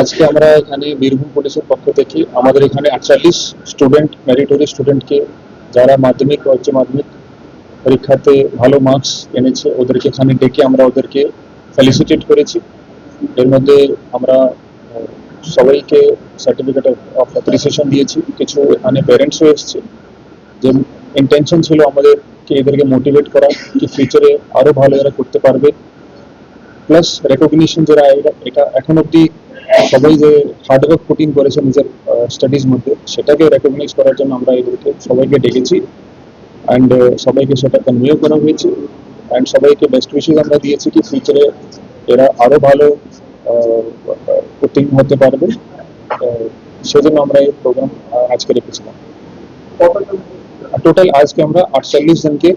আজকে আমরা এখানে বীরভূম পুলিশের পক্ষ থেকে আমাদের এখানে আটচল্লিশ স্টুডেন্ট মেরিটোরি স্টুডেন্টকে যারা মাধ্যমিক ও উচ্চ মাধ্যমিক পরীক্ষাতে ভালো মার্কস এনেছে, ওদেরকে এখানে ডেকে আমরা ওদেরকে ফেলিসিটেট করেছি। এর মধ্যে আমরা সবাইকে সার্টিফিকেট অফ অ্যাপ্রিসিয়েশন দিয়েছি। কিছু এখানে প্যারেন্টসও এসছে। যে ইন্টেনশন ছিল আমাদেরকে এদেরকে মোটিভেট করা, কি ফিউচারে আরও ভালো এরা করতে পারবে। প্লাস রেকগনিশন যারা এটা- এখন অব্দি সবাই যে হার্ডওয়ার্ক পুটিং করেছে নিজের স্টাডিজ মধ্যে সেটাকে রেকগনাইজ করার জন্য আমরা এদেরকে সবাইকে ডেকেছি। অ্যান্ড সবাইকে সেটা কনভিউ করা হয়েছে। অ্যান্ড সবাইকে বেস্ট উইশেস আমরা দিয়েছি কি ফিউচারে এরা আরও ভালো পুটিং হতে পারবে। সেজন্য আমরা এই প্রোগ্রাম আজকে রেখেছিলাম। টোটাল আজকে আমরা আটচল্লিশ জনকে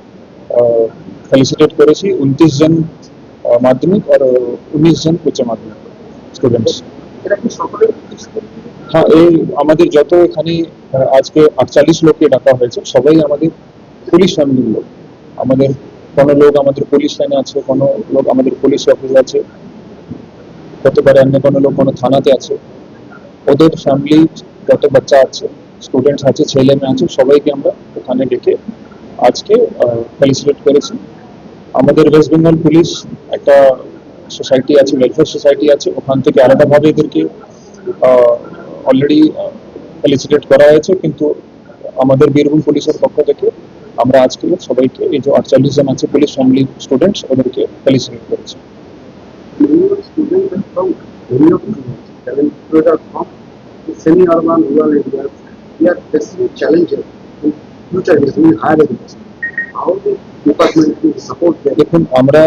ফেলিসিটেট করেছি। উনত্রিশ জন মাধ্যমিক আর উনিশ জন উচ্চ মাধ্যমিক স্টুডেন্টস হ্যাঁ এই আমাদের যত এখানে আজকে আটচল্লিশ লোককে ডাকা হয়েছে সবাই আমাদের পুলিশ ফ্যামিলির লোক। আমাদের কোনো লোক আমাদের পুলিশ লাইনে আছে কোনো লোক আমাদের পুলিশ অফিস আছে। হতে পারে অন্য কোনো লোক কোনো থানাতে আছে। ওদের ফ্যামিলি যত বাচ্চা আছে স্টুডেন্টস আছে ছেলে মেয়ে আছে সবাইকে আমরা ওখানে ডেকে আজকে ফেলিসিটেট করেছি। আমাদের ওয়েস্ট বেঙ্গল পুলিশ একটা সোসাইটি আছে ওয়েলফেয়ার সোসাইটি আছে, ওখান থেকে আলাদাভাবে এদেরকে অলরেডি ফেলিসিটেট করা হয়েছে, কিন্তু আমাদের বীরভূম পুলিশের পক্ষ থেকে আমরা আজকে সবাইকে, এই যে আটচল্লিশ জন আছে পুলিশ ফ্যামিলি স্টুডেন্টস ওদেরকে ফেলিসিটেট করেছি semi-urban, rural areas. We are facing challenges in future in higher education. দেখুন, আমরা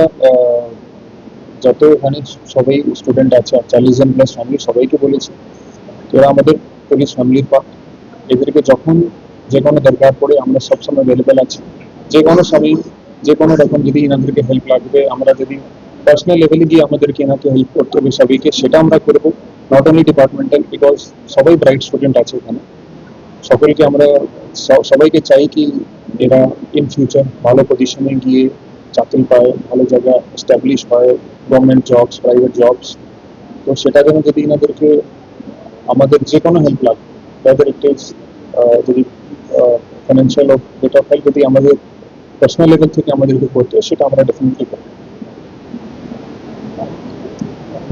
যত এখানে সবাই স্টুডেন্ট আছে চাল্লিশ জন প্লাস ফ্যামিলি সবাইকে বলেছি এরা আমাদের পুলিশ ফ্যামিলির পার্ট এদেরকে যখন যে কোনো দরকার পড়ে, আমরা সবসময় অ্যাভেলেবেল আছি। যে কোনো সময় যে কোনো রকম যদি এনাদেরকে হেল্প লাগবে, আমরা যদি পার্সোনাল লেভেলে গিয়ে আমাদেরকে এনাকে হেল্প করতে হবে সবাইকে, সেটা আমরা করব। নট অনলি ডিপার্টমেন্টাল বিকজ সবাই ব্রাইট স্টুডেন্ট আছে এখানে সকলকে আমরা সবাইকে চাই কি এরা ইন ফিউচার ভালো পজিশনে গিয়ে চাকরি পায় ভালো জায়গা এস্টাবলিশ হয় গভর্নমেন্ট জবস প্রাইভেট জবস তো সেটা জন্য যদি এনাদেরকে আমাদের যে কোনো হেল্প লাগবে it is আহ, যদি ফাইন্যান্সিয়াল বেটার হেল্প যদি আমাদের পার্সোনাল লেভেল থেকে আমাদেরকে করতে সেটা আমরা ডেফিনেটলি করব।